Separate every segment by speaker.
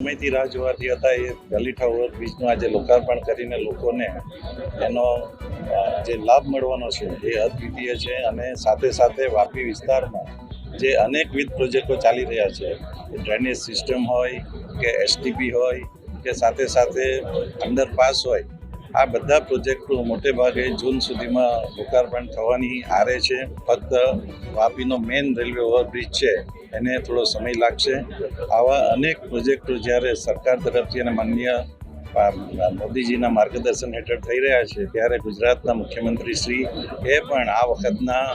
Speaker 1: સમયથી રાહ જોવાથી હતા એ ગલીઠા ઓવરબ્રિજનું આજે લોકાર્પણ કરીને લોકોને એનો જે લાભ મળવાનો છે એ અદ્વિતીય છે અને સાથે સાથે વાપી વિસ્તારમાં જે અનેકવિધ પ્રોજેક્ટો ચાલી રહ્યા છે ડ્રેનેજ સિસ્ટમ હોય કે એસટીપી હોય કે સાથે સાથે અંડરપાસ હોય આ બધા પ્રોજેક્ટો મોટે ભાગે જૂન સુધીમાં લોકાર્પણ થવાની આરે છે. ફક્ત વાપીનો મેઇન રેલવે ઓવરબ્રિજ છે, એને થોડો સમય લાગશે. આવા અનેક પ્રોજેક્ટો જ્યારે સરકાર તરફથી અને માનનીય આ મોદીજીના માર્ગદર્શન હેઠળ થઈ રહ્યા છે, ત્યારે ગુજરાતના મુખ્યમંત્રી શ્રી એ પણ આ વખતના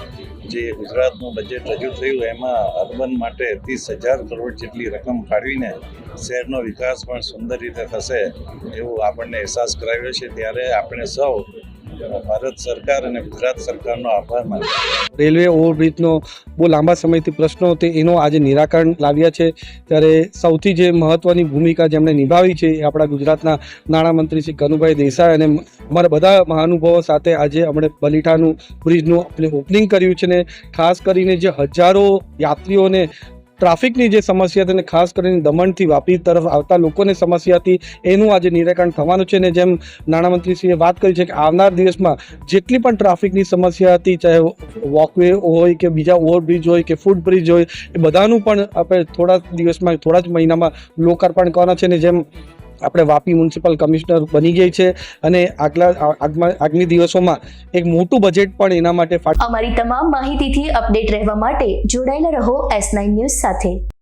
Speaker 1: જે ગુજરાતનું બજેટ રજૂ થયું, એમાં અર્બન માટે ત્રીસ હજાર કરોડ જેટલી રકમ ફાળવીને શહેરનો વિકાસ પણ સુંદર રીતે થશે એવું આપણને અહેસાસ કરાવ્યો છે. ત્યારે આપણે સૌ ભારત સરકાર અને ગુજરાત સરકારનો આભાર માનીએ
Speaker 2: રેલવે ઓવરબ્રિજનો બહુ લાંબા સમયથી પ્રશ્નો હતો એનો આજે નિરાકરણ લાવ્યા છે. ત્યારે સૌથી જે મહત્ત્વની ભૂમિકા જેમણે નિભાવી છે એ આપણા ગુજરાતના નાણામંત્રી શ્રી કનુભાઈ દેસાઈ અને અમારા બધા મહાનુભાવો સાથે આજે આપણે બલીઠાનું બ્રિજનું ઓપનિંગ કર્યું છે ને ખાસ કરીને જે હજારો યાત્રીઓને ટ્રાફિકની જે સમસ્યા હતી અને ખાસ કરીને દમણથી વાપી તરફ આવતા લોકોને સમસ્યા હતી, એનું આજે નિરાકરણ થવાનું છે. ને જેમ નાણામંત્રીશ્રીએ વાત કરી છે કે આવનાર દિવસમાં જેટલી પણ ટ્રાફિકની સમસ્યા હતી, ચાહે વોકવે હોય કે બીજા ઓવરબ્રિજ હોય કે ફૂટબ્રિજ હોય, એ બધાનું પણ આપણે થોડા દિવસમાં, થોડા જ મહિનામાં લોકાર્પણ કરવાના છે. ને જેમ આપણે વાપી મ્યુનિસિપલ કમિશનર બની ગઈ છે અને આગલા આગમી દિવસોમાં એક મોટું બજેટ પણ એના માટે
Speaker 3: અમારી તમામ માહિતીથી અપડેટ રહેવા માટે જોડાયેલા રહો એસ નાઇન ન્યૂઝ સાથે.